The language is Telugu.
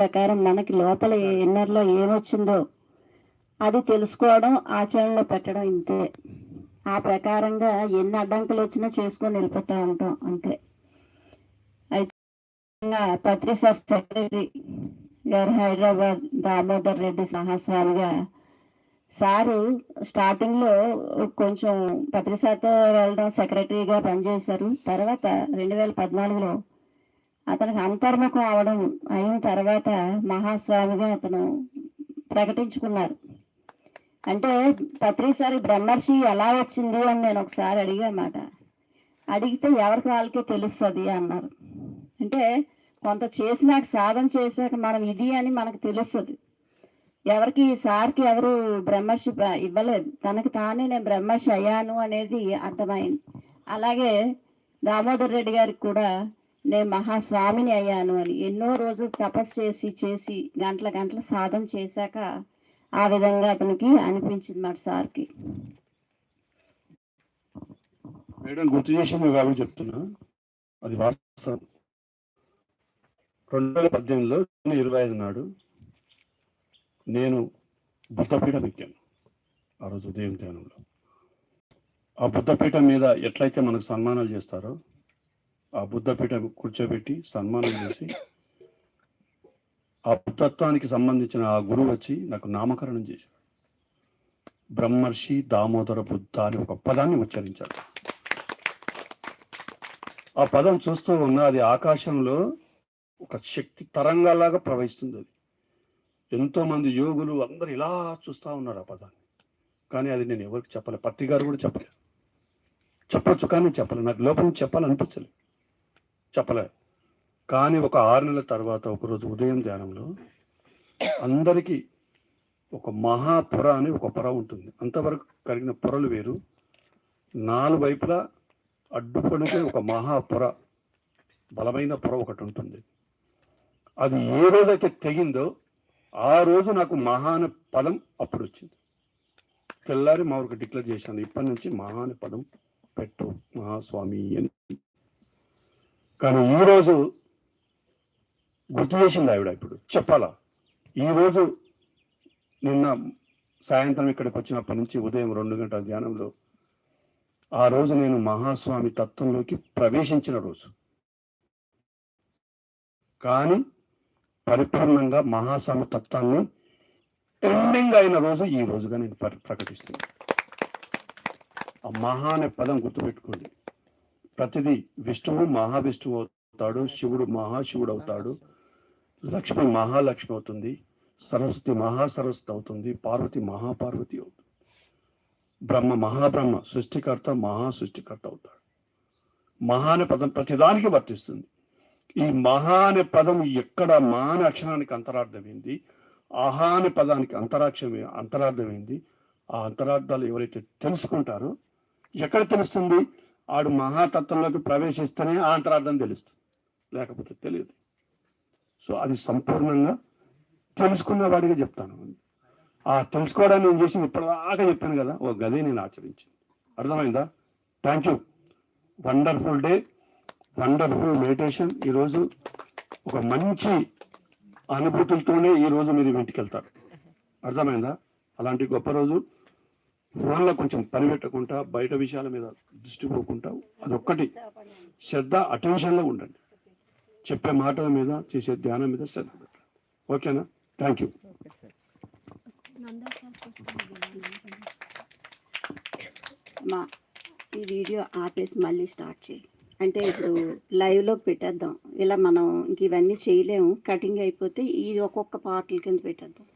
ప్రకారం మనకి లోపల ఇన్నర్లో ఏమొచ్చిందో అది తెలుసుకోవడం ఆచరణలో పెట్టడం ఇంతే. ఆ ప్రకారంగా ఎన్ని అడ్డంకులు వచ్చినా చేసుకొని వెళ్ళిపోతూ ఉంటాం అంతే. అయితే ఇంకా పత్రి సార్ సెక్రటరీ గారు హైదరాబాద్ దామోదర్ రెడ్డి మహాస్వామిగా సారు స్టార్టింగ్లో కొంచెం పత్రిసాతో వెళ్ళడం సెక్రటరీగా పనిచేశారు. తర్వాత రెండు వేల పద్నాలుగులో అతనికి అంతర్ముఖం అవడం అయిన తర్వాత మహాస్వామిగా అతను ప్రకటించుకున్నారు. అంటే ప్రతిసారి బ్రహ్మర్షి ఎలా వచ్చింది అని నేను ఒకసారి అడిగామాట అడిగితే ఎవరికి వాళ్ళకే తెలుస్తుంది అన్నారు. అంటే కొంత చేసినాక సాధన చేశాక మనం ఇది అని మనకు తెలుస్తుంది. ఎవరికి ఈ సార్కి ఎవరు బ్రహ్మర్షి ఇవ్వలేదు. తనకి తానే నేను బ్రహ్మర్షి అయ్యాను అనేది అర్థమైంది. అలాగే దామోదర్ రెడ్డి గారికి కూడా నేను మహాస్వామిని అయ్యాను అని ఎన్నో రోజులు తపస్సు చేసి చేసి గంటల గంటల సాధన చేశాక ఆ విధంగా అతనికి అనిపించింది మాట సార్కి. మేడం గుర్తు చేసి మేము కాబట్టి చెప్తున్నా. అది వాస్తవం. రెండు వేల పద్దెనిమిదిలో జూన్ ఇరవై ఐదు నాడు నేను బుద్ధపీఠం ఎక్కాను ఆ రోజు ఉదయం ధ్యానంలో. ఆ బుద్ధపీఠం మీద ఎట్లయితే మనకు సన్మానాలు చేస్తారో ఆ బుద్ధపీఠ కూర్చోబెట్టి సన్మానం చేసి ఆ బుద్ధత్వానికి సంబంధించిన ఆ గురువు వచ్చి నాకు నామకరణం చేశాడు. బ్రహ్మర్షి దామోదర బుద్ధ అని ఒక పదాన్ని ఉచ్చరించాడు. ఆ పదం చూస్తూ ఉన్న అది ఆకాశంలో ఒక శక్తి తరంగాలాగా ప్రవహిస్తుంది అది. ఎంతోమంది యోగులు అందరు ఇలా చూస్తూ ఉన్నారు ఆ పదాన్ని. కానీ అది నేను ఎవరికి చెప్పలే పత్రికారు కూడా చెప్పలేదు. చెప్పొచ్చు కానీ చెప్పలేదు నాకు లోపల చెప్పాలనిపించలేదు. చెప్పలేదు. కానీ ఒక ఆరు నెలల తర్వాత ఒకరోజు ఉదయం ధ్యానంలో అందరికీ ఒక మహాపుర అని ఒక పొర ఉంటుంది. అంతవరకు కలిగిన పొరలు వేరు. నాలుగు వైపులా అడ్డుపడితే ఒక మహాపుర బలమైన పొర ఒకటి ఉంటుంది. అది ఏ రోజైతే తెగిందో ఆ రోజు నాకు మహాన పదం అప్పుడు వచ్చింది. తెల్లారి మా ఊరికి డిక్లేర్ చేశాను ఇప్పటి నుంచి మహాన పదం పెట్టు మహాస్వామి అని. కానీ ఈ రోజు గుర్తు చేసింది ఆవిడ ఇప్పుడు. చెప్పాలా? ఈ రోజు నిన్న సాయంత్రం ఇక్కడికి వచ్చినప్పటి నుంచి ఉదయం రెండు గంటల ధ్యానంలో ఆ రోజు నేను మహాస్వామి తత్వంలోకి ప్రవేశించిన రోజు. కానీ పరిపూర్ణంగా మహాస్వామి తత్వాన్ని ఎండింగ్ అయిన రోజు ఈ రోజుగా నేను ప్రకటిస్తున్నాను. ఆ మహా అనే పదం గుర్తుపెట్టుకోండి. ప్రతిదీ విష్ణువు మహావిష్ణువు అవుతాడు శివుడు మహాశివుడు అవుతాడు లక్ష్మి మహాలక్ష్మి అవుతుంది సరస్వతి మహాసరస్వతి అవుతుంది పార్వతి మహాపార్వతి అవుతుంది. బ్రహ్మ మహాబ్రహ్మ సృష్టికర్త మహా సృష్టికర్త అవుతాడు. మహా అనే పదం ప్రతిదానికి వర్తిస్తుంది. ఈ మహా అనే పదం ఎక్కడ మా అనే అక్షరానికి అంతరార్థమైంది ఆహా అనే పదానికి అంతరాక్షం అంతరార్థమైంది ఆ అంతరార్థాలు ఎవరైతే తెలుసుకుంటారో ఎక్కడ తెలుస్తుంది? ఆడు మహాతత్వంలోకి ప్రవేశిస్తేనే ఆ అంతరార్థం తెలుస్తుంది. లేకపోతే తెలియదు. సో అది సంపూర్ణంగా తెలుసుకున్న వాడిగా చెప్తాను. ఆ తెలుసుకోవడానికి నేను చేసింది ఇప్పటిదాకా చెప్పాను కదా ఓ గదే నేను ఆచరించింది. అర్థమైందా? Thank you wonderful day wonderful meditation ఈరోజు ఒక మంచి అనుభూతులతోనే ఈరోజు మీరు ఇంటికి వెళ్తారు. అర్థమైందా? అలాంటి గొప్ప రోజు ఫోన్లో కొంచెం పని పెట్టకుండా బయట విషయాల మీద దృష్టి పోకుండా అదొక్కటి శ్రద్ధ అటెన్షన్లో ఉండండి. చెప్పే మాటల మీద చేసే ధ్యానం మీద శ్రద్ధ పెట్టండి ఓకేనా? థ్యాంక్ యూ మా ఈ వీడియో ఆపేసి మళ్ళీ స్టార్ట్ చేయి. అంటే ఇప్పుడు లైవ్లోకి పెట్టేద్దాం. ఇలా మనం ఇంక ఇవన్నీ చేయలేము. కటింగ్ అయిపోతే ఈ ఒక్కొక్క పార్ట్ల కింద పెట్టేద్దాం.